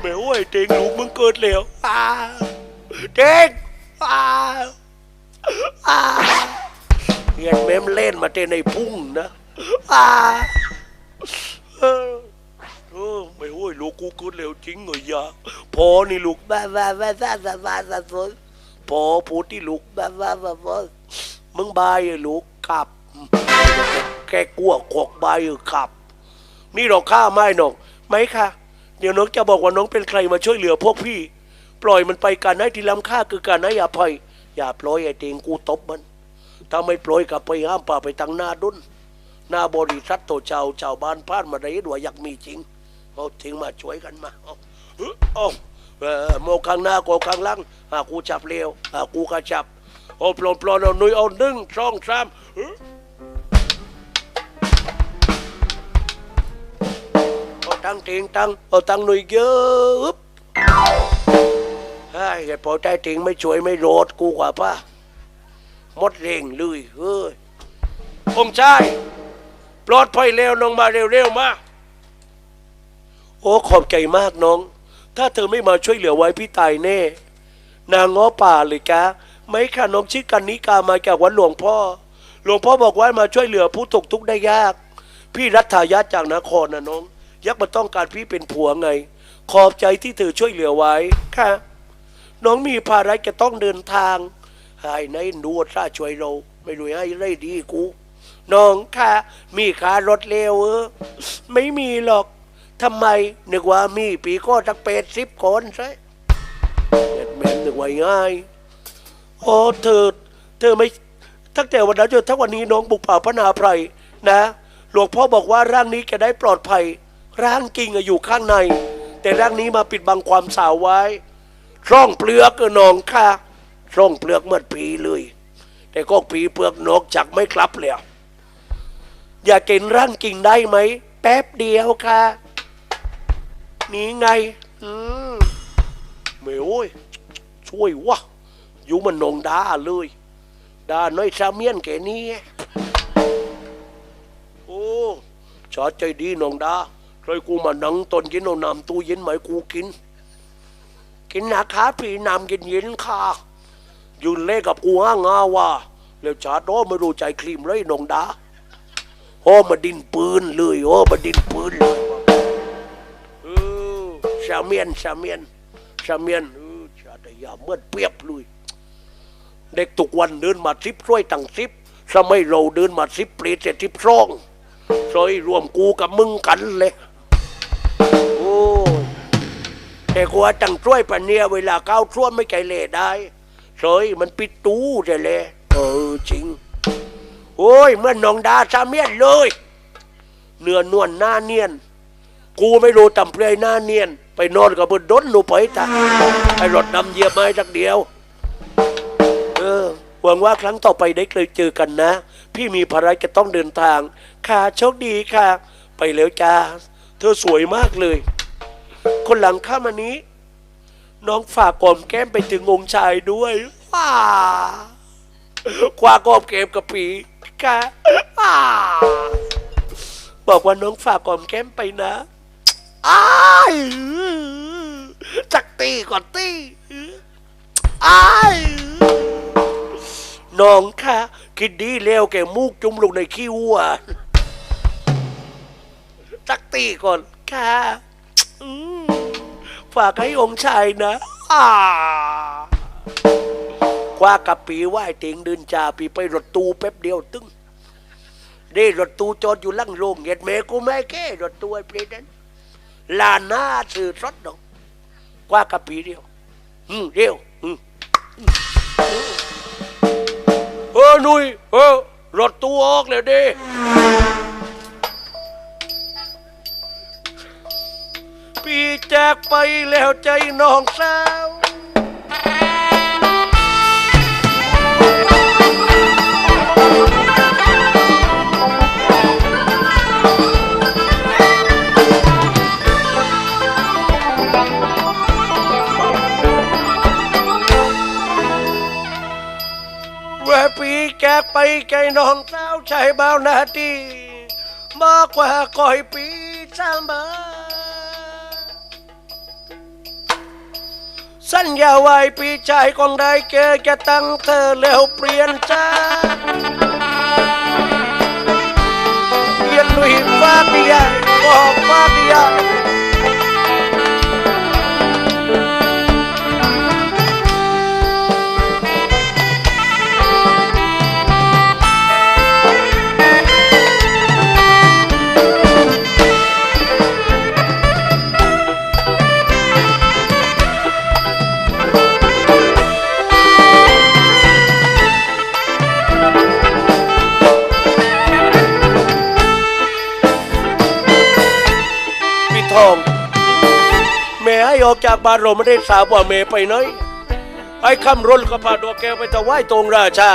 แม่ว่าไอ้เจงรู้มึงเกิดแล้วเจงอ้เงียนแม่เล่นมาเจในพุ่งนะอ้เออไม่โอ้ยลูกกูเกิดแล้วจริงเหรอยาพอนี่ลูกบ้าบ้าบ้าบ้าบ้าบ้าบ้พอพูดที่ลูกบ้าบ้าบ้ามึงบายไอ้ลูกกลับ แกกลัวขอกใบอยู่ขับนี่เราฆ่าไม่หน้องไหมคะเดี๋ยวน้องจะบอกว่าน้องเป็นใครมาช่วยเหลือพวกพี่ ปล่อยมันไปการให้ที่ล้ำค่าคือการให้อภัยอย่าปล่อยไอ้เตงกูตบมัน ถ้าไม่ปล่อยกลับไปห้ามป่าไปทางหน้าดุนหน้าบริษัทโตเจ้าเจ้าบ้านพลานมาได้ยินว่าอยากมีจริงเอาทิ้งมาช่วยกันมาเอาเออเอาเอโมข้างหน้าก็ข้างหล่างหากูจับเร็วหากูก็จับเอาปลอนปลอนเอาหนุยเอาหนึ่งสองสาม เอ้อเอาตังตังเอาตังหน่อยเยอะไอ้ไอ้พอใจจริงไม่ช่วยไม่โรดกูกว่าป้าหมดเร่งเลยเฮ้ยองชายปลอดภัยเร็วน้องมาเร็วๆมาโอ้ขอบใจมากน้อง ถ้าเธอไม่มาช่วยเหลือไว้พี่ตายแน่ นางง้อป่าเลยกะไม่ค่ะน้องชื่อกันนิกามาจากวัดหลวงพ่อ หลวงพ่อบอกว่ามาช่วยเหลือผู้ตกทุกข์ได้ยาก พี่รัฐายาจากนครนะน้อง ยักษ์มาต้องการพี่เป็นผัวไง ขอบใจที่เธอช่วยเหลือไว้ค่ะ น้องมีภาระจะต้องเดินทางให้ในายดูซาช่วยเรา ไม่รู้ให้ไรดีกูน้องค่ะ มีคารถเร็วเออไม่มีหรอกทำไมนึกว่ามีปีก็ตักเป็ดสิบคนใช่เอ็ดแม่นนึกว่าง่ายโอ้เธอ เธอไม่ตั้งแต่วันนั้นจนทั้งวันนี้น้องบุกป่าพระนาไพรนะ หลวงพ่อบอกว่าร่างนี้จะได้ปลอดภัย ร่างกิ่งอะอยู่ข้างใน แต่ร่างนี้มาปิดบังความสาวไว้ ร่องเปลือกก็นองค่ะร่องเปลือกเมื่อปีเลย แต่ก็ปีเปลือกนอกจากไม่กลับแล้วอยากเห็นร่างกิ่งได้ไหม แป๊บเดียวค่ะนี่ไง อืมไม่โอ้ยช่วยวะอยู่มันนองดาเลยดาน้อยซาเมียนแกนี้โอ้ชอใจดีนองดา เคยกูมานั่งตนกินเอานำตู้เย็นไหมกูกิน กินนะคะพี่นำเย็นเย็นค่ะยืนเล่กับกูห้างาว่าแล้วชาโตไม่รู้ใจครีมเลยน้องดาโอ้มาดินปืนเลยโอ้มาดินปืนเลยเออชาเมียนชาเมียนชาเมียนเออชาตยาเมื่อเปียบเลยเด็กทุกวันเดินมาซิบช่วยตั้งซิบสมัยเราเดินมาซิบเปรตเสร็จซิบช่องซอยรวมกูกับมึงกันเลย แต่กว่าตั้งช่วยปะเนี่ยเวลาก้าวช่วมไม่ใจเล่ได้ซอยมันปิดตู้ใช่เลยเออจริง โอ้ยเมื่อนนองดาซาเมียนเลย เนื้อนวลหน้าเนียน กูไม่รู้ตำเพลยหน้าเนียน ไปนอนกับบนดนหนูไปตาไอ้รถนำเยียบไม้จักเดียว เออหวังว่าครั้งต่อไปได้เคยเจอกันนะ พี่มีภารกิจต้องเดินทาง ค่ะโชคดีค่ะ ไปแล้วจ้า เธอสวยมากเลย คนหลังข้ามานี้ น้องฝากกอมแก้มไปถึงองค์ชายด้วยว้าคว้ากอมเกมกับปีค่ะว้าบอกว่าน้องฝากกอมแก้มไปนะอ้ายจักตีก่อนตีอ้ายน้องค่ะคิดดีแล้วแกมูกจุ่มลงในขี้วัวสักตีก่อนค่ะอืม ฝากให้องค์ชายนะอ่าคว้ากับปีไหว้เติงเดินจ่าปีไปรถตู้แป๊บเดียวตึ้งได้รถตู้จอดอยู่ลังโรงเหยียดแม่กูไม่แก้รถตู้ไอ้เพลนั้นลานหน้าสื่อรถดอกคว้ากับปีเดียวอืมเดียวอืมเออหนุยเออรถตู้ออกเลยดิ แจกไปแล้วใจน้องสาวว่าปีแกไปใจน้องสาวชายบ่าวนาทีบอกกว่าก่อยปีเสมอ สัญญาไว้พี่ชายของได้เกจะตั้งเธอแล้วเปลี่ยนใจเปลี่ยนลุยฟ้าพี่ใหญ่บอกฟ้าพี่ใหญ่ ทอง แม่ให้ออกจากบ้านเราไม่ได้ทราบว่าแม่ไปไหนไอ้คำรนก็พาตัวแกไปถวายตรงราชา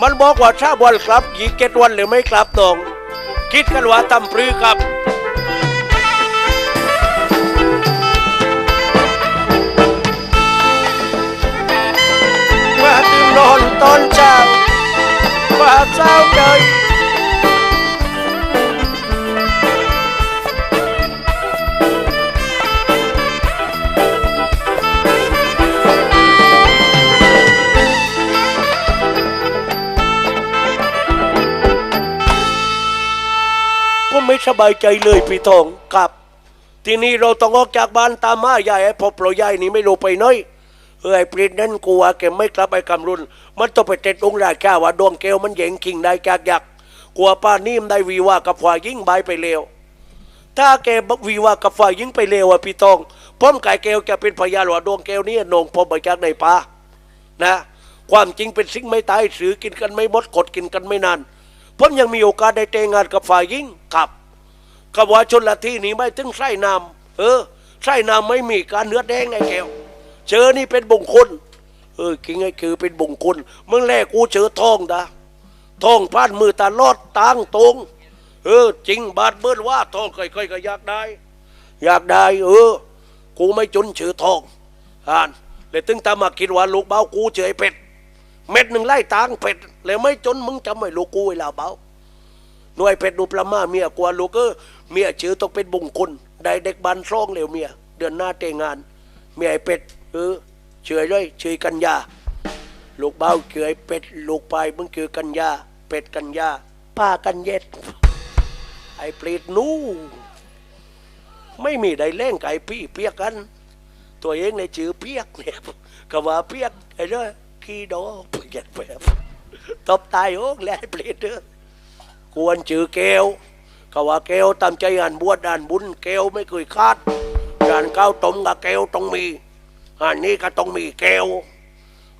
มันบอกว่าถ้าวันกลับยีเก็ดวันหรือไม่กลับน้อง คิดกันว่าตำปรือครับว่าตื่นนอนตอนเช้าว่าเศร้าใจก็ไบายใจเลยพี่ทองครับทีนี้เราต้องออกจากบ้านตามมาใหญ่ไอ้พอปล่อยใหญ่นี่ไม่รู้ไปน้อยเออไอ้ปรินนั่นกลัวแกไม่กลับไปกำรุนมันต้องไปเต็ดองค์ราชาว่าดวงแก้วมันเหย่งคิงได้จากยักษ์กลัวป้านิ่มได้วีว่ากับฝ่ายยิ่งใบไปเร็วถ้าแกวีว่ากับฝ่ายยิ่งไปเร็วอะพี่ทองป้อมไก่แก้วแกเป็นพยานว่าดวงแก้วนี่นงพอมไปจากในป่านะ ความจริงเป็นสิ่งไม่ตายสือกินกันไม่หมดกดกินกันไม่นานผมยังมีโอกาสได้แต่งงานกับฝ่ายยิ่งครับ กับว่าชนละที่นี้ไม่ถึงไส้น้ำเออไส้น้ำไม่มีการเนื้อแดงไอ้แก้วเจอนี่เป็นบงคลเออกิงไอ้คือเป็นบงคลเมื่อแรกกูเจอทองดาทองพานมือตาลอดตังตรงเออจริงบาดเบิ้ลว่าทองค่อยๆก็อยากได้ อยากได้เออกูไม่จนเจอทองอ่านเลยตึงตามาคิดว่าลูกเบ้ากูเจอไอ้เป็ด เม็ดหนึ่งไล่ตังเป็ดแล้วไม่จนมึงจำไม่ลูกกูเวลาเบ้าหน่วยเป็ดดูปลามาเมียกว่าลูกเออ เมียชื่อต้องเป็นบุงคลได้เด็กบันซ่องเร็วเมียเดือนหน้าแต่งงาน เมียไอเป็ดเออเฉยเลยเฉยกันยาลูกเบ้าเฉยเป็ดลูกไปมึงเฉยกันยาเป็ดกันยาป้ากันเย็ด ไอ้เปรตนู้ไม่มีใดแล่งไก่พี่เปียกกัน ตัวเองในชื่อเปียกเนี่ยก็ว่าเปียกไอ้เด้อขี้ดอเปียกแบบตบตายโอ้แลเปรตเด้อควรจือแก้ว เขาว่าแก้วตามใจอ่านบวชอ่านบุญแก้วไม่เคยคาดอ่านก้าวต้มกับแก้วต้องมีอันนี้ก็ต้องมีแก้ว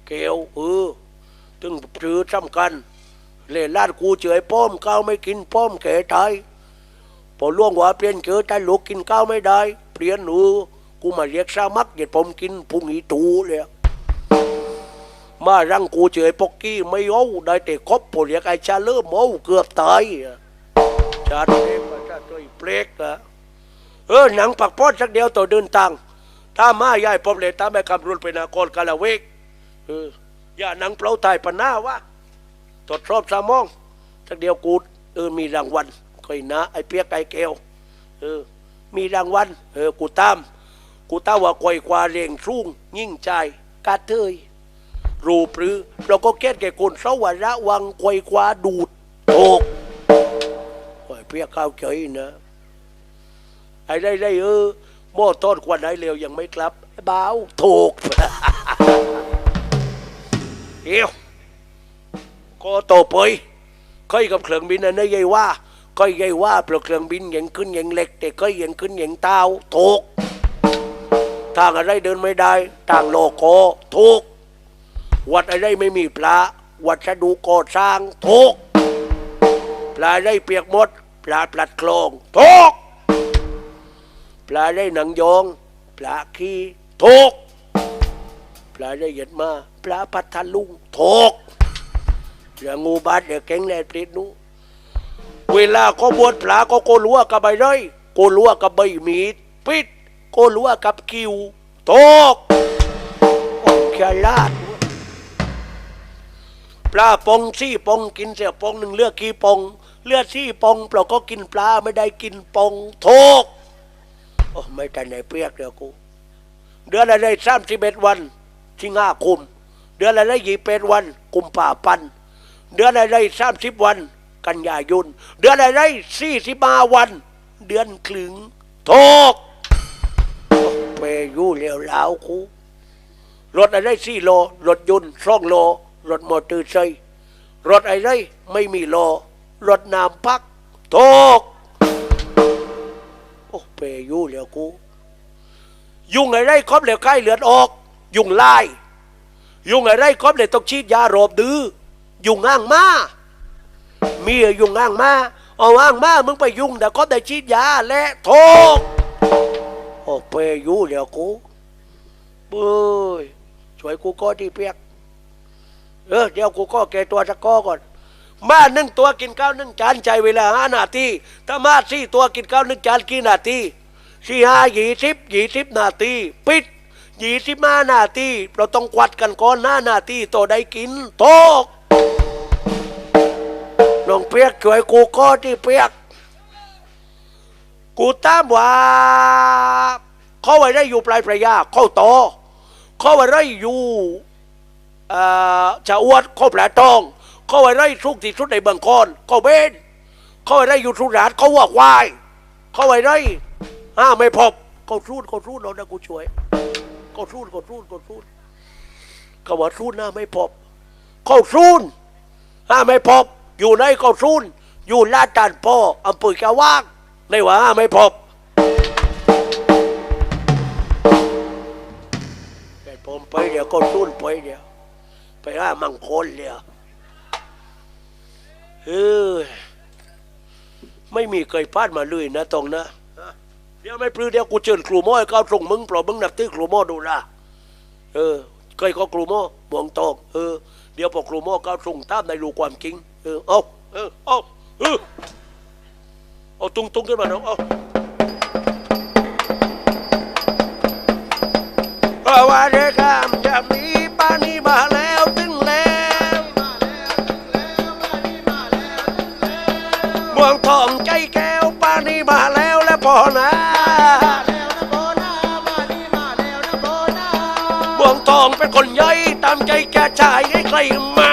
แก้วเออถึงถือสำคัญเล่นลาดกูเฉยป้อมข้าวไม่กินป้อมแก่ตายพอล่วงว่าเปลี่ยนเจอแต่ลูกกินข้าวไม่ได้ เปลี่ยนหนูกูมาเรียกสามักเหยียดผมกินพุงอีตูเลยมารังกูเฉยปอกกี้ไม่เอาได้แต่คบผมเรียกไอ้ชาเริ่มเอาเกือบตาย อะชาติเองมาชาติตัวอีเปลกอะเออหนังปักพอดสักเดียวต่อเดินทางถ้ามาใหญ่ผมเลยตาแม่คำรุนไปนากรกาลเวกเอออย่าหนังเปล่าตายปะหน้าวะตรวจสอบสามองสักเดียวกูเออมีรางวัลคอยนะไอ้เปียกไก่แก้วเออมีรางวัลเออกูตามกูตาว่าคอยควาเร่งรุ่งยิ่งใจกาเทยรูปหรือเราก็แก้แก่คนเสวระวังควยคว้าดูดโอก เพียข้าวเฉยนะไอ้ได้ได้เออหม้อต้นควันไหนเร็วยังไม่กลับเบาถูกเอ้วก็โตไปค่อยกับเครื่องบินอันนั้นยัยว่าค่อยยัยว่าเพราเครื่องบินยังขึ้นยังเล็ก แต่ค่อยยังขึ้นยังเต้าถูกทางอะไรเดินไม่ได้ทางโลโกถูกวัดอะไรไม่มีพระวัดสะดูก่อสร้างทุกปลาได้เปียกหมด ปลาปลัดโคลงทุกปลาได้หนังยองปลาขี้ทุกปลาได้เหยียดมาปลาพัทลุงทุกเรื่องงูบาดเดี๋ยวแกงแน่ปลิดนู้เวลาก็บวชปลาก็โกลัวกับใบไรโกลัวกับใบมีดปิดโกลัวกับคิวทุกโอ้แค่ลาดปลาปองซี่ปองกินเสียปองหนึ่งเลือกกี่ปอง เลือดที่ปองเปล่าก็กินปลาไม่ได้กินปองโทกโอ้ไม่แต่ไหนเปียกเดี๋ยวกู เดือนอะไรสามสิบเอ็ดวันที่ห้าคุม เดือนอะไรยี่เป็นวันกุมภาพันธ์เดือนอะไรสามสิบวัน กันยายนเดือนอะไรสี่สิบห้าวัน เดือนคลึงโทกเปยู่เหลวหลาวกูรถอะไรสี่โลรถยนต์สองโลรถมอเตอร์ไซค์รถอะไรไม่มีโล รถน้ำพักโทกโอ้เปยู่เหลวกู ยุงอะไรครอบเหลวไข้เหลือดออก ยุงลาย ยุงอะไรครอบเหลวต้องฉีดยาโรบดื้อยุงอ้างมาเมียยุงอ้างมาเอาอ้างมามึงไปยุ่งแต่ก็ได้ฉีดยาและโทกโอ้เปยู่เหลวกูเบ้ยช่วยกูก็ที่เปียกเออเดี๋ยวกูก็แกตัวตะก้อก่อน มาหนึ่งตัวกินข้าวหนึ่งจานใจเวลาห้านาทีถ้ามาสี่ตัวกินข้าวหนึ่งจานกี่นาทีสี่ห้ายี่สิบยี่สิบนาทีปิดยี่สิบห้านาทีเราต้องกวัดกันก่อนหน้านาทีตัวได้กินโตกน้องเปียกช่วยกูก็ที่เปียก กูตามว่าเขาไว้ได้อยู่ปลายประยาเข้าโตเขาไว้ได้อยู่เอ่อจะอวดเขาแผลทอง เขาไว้ได้ทุกที่สุดในเบืองกอนเขาเบนเขาไว้ได้อยู่ทุรานเขาว่าควายเขาไว้ได้ห้าไม่พบเขาสูดเขาสูดเรานะกูช่วยเขาสูดเขาสูดเขาสูดเขาว่าสูดหน้าไม่พบเขาสูดห้าไม่พบ อยู่ในเขาสูดอยู่ลาดตานพ่ออำเภอแกว่างในว่าห้าไม่พบแต่ผมไปเดี๋ยวก็สูดไปเดี๋ยวไปห้ามังคนเลยอะ เออไม่มีเคยพลาดมาเลยนะตรงนะเดี๋ยวไม่ปลื้เดี๋ยวกูเชิญครูโม่ให้เขาส่งมึงเปล่ามึงนับตื้อครูโม่ดูนะเออเคยก็ครูโม่บวงตองเออเดี๋ยวพอครูโม่เขาส่งตามในรูความจริงเออเอาเออเอาเออเอาตุ้งตุ้งขึ้นมาน้องเอาเพราะว่าเด็กข้ามจะมี องทองเป็นคนใหญ่ตามใจแกชายให้ใครมา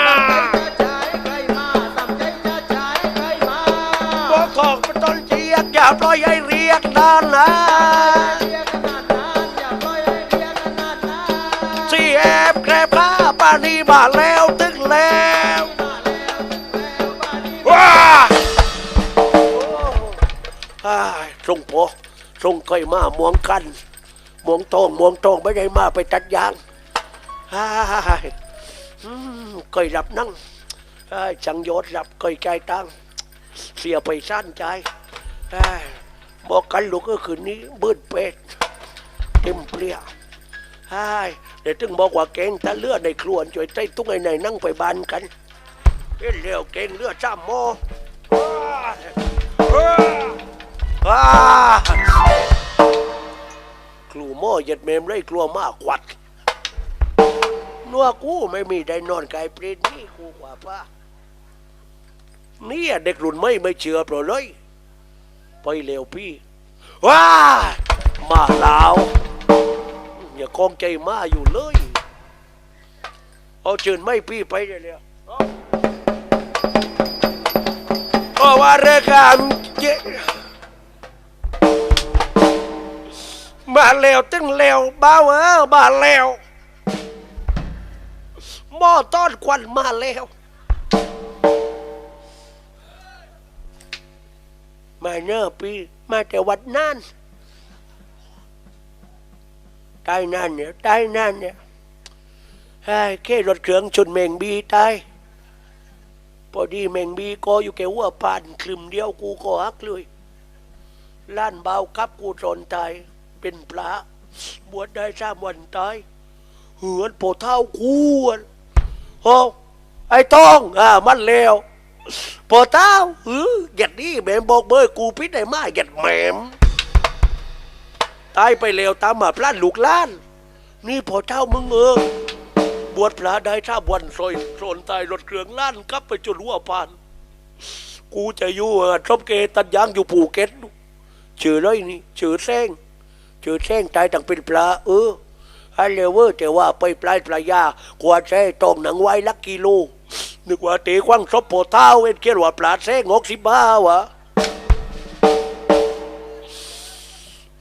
เมืองทองเป็นต้นเชียกอย่าปล่อยให้เรียกนานนะสีแอบแกรบข้าปานีมาแล้วถึงแล้วว้าอ้ายส่งพอส่งเคยมาหมวงกันหมวงทองหมวงทองไม่ได้มาไปตัดยางอ้ายอืม เคยรับนั่งอ้ายจังโยศรับเคยใจตั้งเสียไปสั้นใจอ้ายบอกกันลูกก็คืนนี้บืดเป็ดเต็มเปรี้ยอ้เดี๋ยวถึงบอกว่าเก่งถ้าเลือดในครัวช่วยใจตุ้งไอ้ไหนนั่งไปบานกันเอ้ยเร็วเก่งเลือดจ้ามโมอ้ายอ้ายอ้าครูโม่เหย็ดเมมเลยกลัวมากกวัด นัวกูไม่มีได้นอนไกลเปรตนี่กูกว่าป้าเนี่ยเด็กรุ่นไม่ไม่เชื่อเปล่าเลยไปเร็วพี่ว้ามาแล้วอย่าคล้องใจมาอยู่เลย เอาเชิญไม่พี่ไปเร็วเอาเพราะว่าเรื่องการเจมาแล้วตึงแล้วบ้าวเออมาแล้ว หม้อต้อนควันมาแล้วมาเนอปีมาแต่วัดนั่นตายนั่นเนี่ยตายนั่นเนี่ยไอ้แค่รถเครื่องชนเมงบีตายพอดีเมงบีก็อยู่แกหัวปานคลึมเดียวกูก็ฮักเลยล้านเบาครับกูสนตายเป็นพระบวชได้สามวันตายเหือนโปเท่ากูอะ โอ้ไอ้ต้องอ่ามันเลวโปเท่าเออหยัดนี่แมมบอกเบยกูพิษได้มาหยัดแหมมตายไปเลวตามมาพลานลูกล้าน นี่โปเท่ามึงเออบวชพระได้สามวันซอยโซนตายรถเครื่องล้านกลับไปจนหัวพาน กูจะอยู่เออทบเกตัดยางอยู่ภูเก็ตชื่อเลยนี่ชื่อแซงชื่อแซงตายตั้งเป็นปลาเออ ฮัลโหลเวอร์แต่ว่าไปปลายปลายากว่าแซ่ตองหนังไว้ลักกิโลนึกว่าตะคว้างซบโปเท้าเอ็นเกียนว่าปลาแซงหกสิบห้าวะ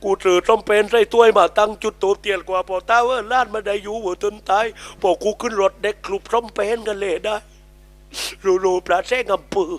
กูเจอต้มเป็นใส่ถ้วยมาตั้งจุดโตเตียนกว่าพอเต้าเออลาดมาได้อยู่หัวจนตายพอกูขึ้นรถเด็กคลุบต้มเป็นกันเลยได้รูรูปลาแซงอำเภอ